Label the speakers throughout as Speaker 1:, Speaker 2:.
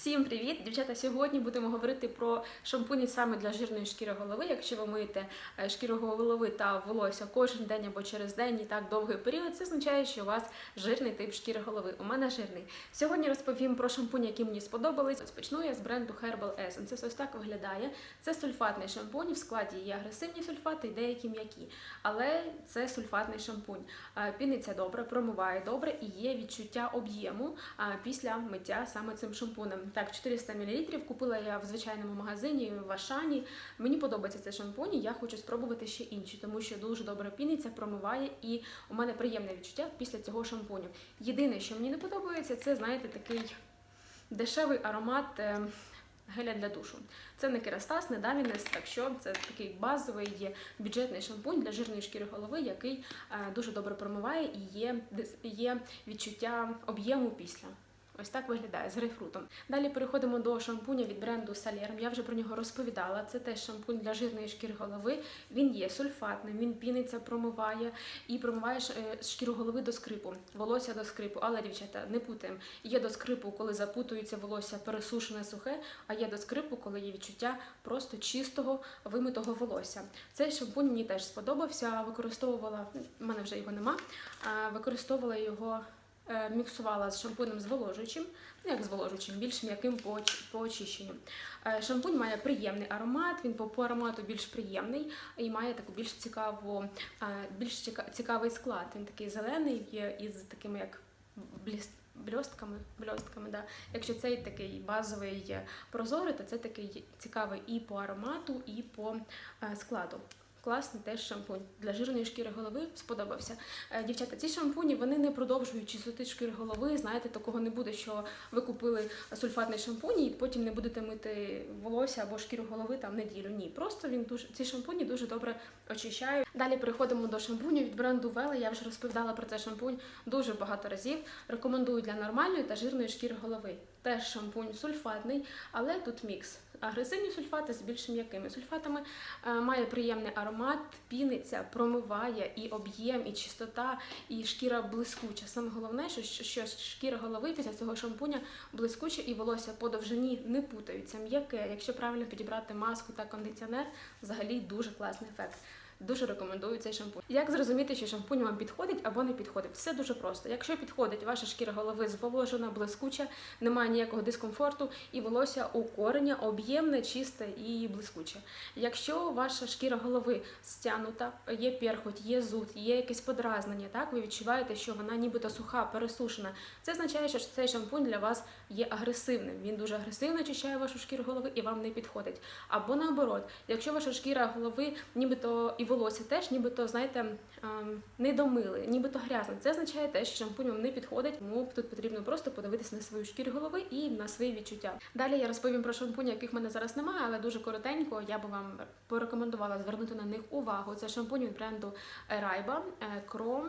Speaker 1: Всім привіт! Дівчата, сьогодні будемо говорити про шампуні саме для жирної шкіри голови. Якщо ви миєте е, шкіру голови та волосся кожен день або через день і так довгий період, це означає, що у вас жирний тип шкіри голови. У мене жирний. Сьогодні розповім про шампуні, які мені сподобались. Почну я з бренду Herbal Essence. Це ось так виглядає. Це сульфатний шампунь. В складі є агресивні сульфати і деякі м'які. Але це сульфатний шампунь. Е, Піниться добре, промиває добре і є відчуття об'єму після миття саме цим шампунем. Так, 400 мл купила я в звичайному магазині в Ашані. Мені подобається цей шампунь, я хочу спробувати ще інші, тому що дуже добре піниться, промиває, і у мене приємне відчуття після цього шампуню. Єдине, що мені не подобається, це знаєте такий дешевий аромат. е, Геля для душу. Це не керастас, не дамінес, так що це такий базовий бюджетний шампунь для жирної шкіри голови, який е, дуже добре промиває і є, є відчуття об'єму після. Ось так виглядає з грейпфрутом. Далі переходимо до шампуня від бренду Salerm. Я вже про нього розповідала. Це теж шампунь для жирної шкіри голови. Він є сульфатним, він піниться, промиває і промиває е, шкіру голови до скрипу, волосся до скрипу. Але, дівчата, не путаємо. Є до скрипу, коли запутується волосся пересушене сухе, а є до скрипу, коли є відчуття просто чистого вимитого волосся. Цей шампунь мені теж сподобався. Використовувала, в мене вже його нема. Використовувала його міксувала з шампунем зволожуючим, ну як зволожуючим, більш м'яким по, по очищенню. Е, Шампунь має приємний аромат, він по, по аромату більш приємний і має таку більш цікаву, е, більш цікавий склад. Він такий зелений є із такими як бліс- Бльостками, бльостками, да. Якщо цей такий базовий е, прозорий, то це такий цікавий і по аромату, і по е, складу. Класний теж шампунь для жирної шкіри голови сподобався. Е, Дівчата, ці шампуні вони не продовжують чистоти шкіри голови. Знаєте, такого не буде, що ви купили сульфатний шампунь і потім не будете мити волосся або шкіру голови там неділю. Ні, просто він дуже ці шампуні дуже добре очищають. Далі переходимо до шампуню від бренду Вела. Я вже розповідала про цей шампунь дуже багато разів. Рекомендую для нормальної та жирної шкіри голови. Теж шампунь сульфатний, але тут мікс. Агресивні сульфати з більш м'якими сульфатами Е, має приємний аромат, піниться, промиває і об'єм, і чистота, і шкіра блискуча. Саме головне, що, що шкіра голови після цього шампуня блискуча і волосся по довжині не путаються. М'яке, якщо правильно підібрати маску та кондиціонер, взагалі дуже класний ефект. Дуже рекомендую цей шампунь. Як зрозуміти, що шампунь вам підходить або не підходить? Все дуже просто. Якщо підходить, ваша шкіра голови зволожена, блискуча, немає ніякого дискомфорту, і волосся у корення об'ємне, чисте і блискуче. Якщо ваша шкіра голови стянута, є перхоть, є зуд, є якесь подразнення, так ви відчуваєте, що вона нібито суха, пересушена. Це означає, що цей шампунь для вас є агресивним. Він дуже агресивно очищає вашу шкіру голови і вам не підходить. Або наоборот, якщо ваша шкіра голови, нібито і волосся теж, нібито, знаєте, не домили, нібито грязне. Це означає те, що шампунь вам не підходить, тому тут потрібно просто подивитися на свою шкіру голови і на свої відчуття. Далі я розповім про шампуні, яких в мене зараз немає, але дуже коротенько я би вам порекомендувала звернути на них увагу. Це шампунь від бренду Райба, Кром,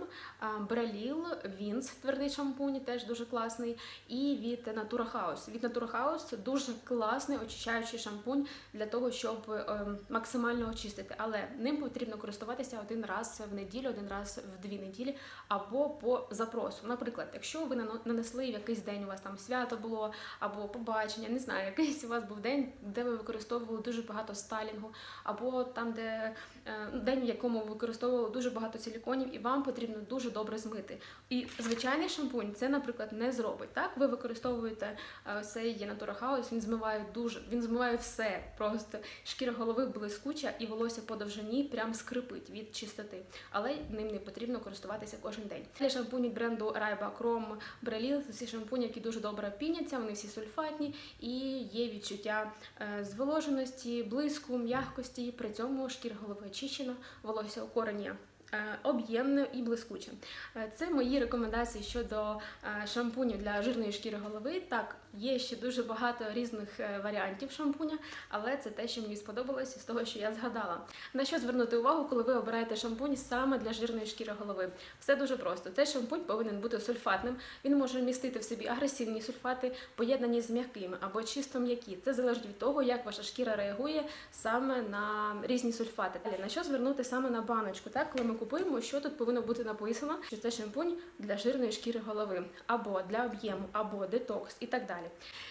Speaker 1: Браліл, Вінс, твердий шампунь, теж дуже класний. І від Natura House. Від Natura House дуже класний очищаючий шампунь для того, щоб ем, максимально очистити. Але ним потрібно користуватися один раз в неділю, один раз в дві неділі, або по запросу. Наприклад, якщо ви нанесли в якийсь день, у вас там свято було, або побачення, не знаю, якийсь у вас був день, де ви використовували дуже багато сталінгу, або там, де е, день, в якому ви використовували дуже багато силіконів, і вам потрібно дуже добре змити. І звичайний шампунь це, наприклад, не зробить. Так, ви використовуєте е, цей Natura House, він змиває дуже, він змиває все. Просто шкіра голови блискуча і волосся по довжині прям скрипить від чистоти. Але ним не потрібно користуватися кожен день. Для шампуні бренду Raiba Chrome Brelil це всі шампуні, які дуже добре піняться, вони всі сульфатні і є відчуття е, зволоженості, блиску, м'якості. При цьому шкіра голови очищена, волосся у е, об'ємне і блискуче. Е, Це мої рекомендації щодо е, шампунів для жирної шкіри голови. Так, є ще дуже багато різних е, варіантів шампуня, але це те, що мені сподобалось з того, що я згадала. На що звернути увагу, коли ви обираєте шампунь саме для жирної шкіри голови? Все дуже просто. Цей шампунь повинен бути сульфатним. Він може містити в собі агресивні сульфати, поєднані з м'якими або чисто м'які. Це залежить від того, як ваша шкіра реагує саме на різні сульфати. На що звернути саме на баночку? Так, коли ми купуємо, що тут повинно бути написано, що це шампунь для жирної шкіри голови, або для об'єму, або детокс і так далі.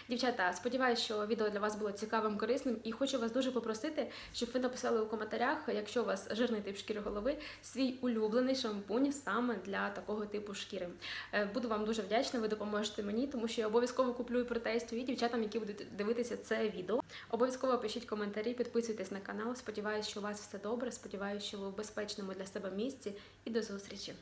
Speaker 1: Дівчата, сподіваюся, що відео для вас було цікавим, корисним, і хочу вас дуже попросити, щоб ви написали у коментарях, якщо у вас жирний тип шкіри голови, свій улюблений шампунь саме для такого типу шкіри. Е, Буду вам дуже вдячна, ви допоможете мені, тому що я обов'язково куплю і протестую і дівчатам, які будуть дивитися це відео. Обов'язково пишіть коментарі, підписуйтесь на канал. Сподіваюся, що у вас все добре. Сподіваюся, що ви в безпечному для себе місці. І до зустрічі!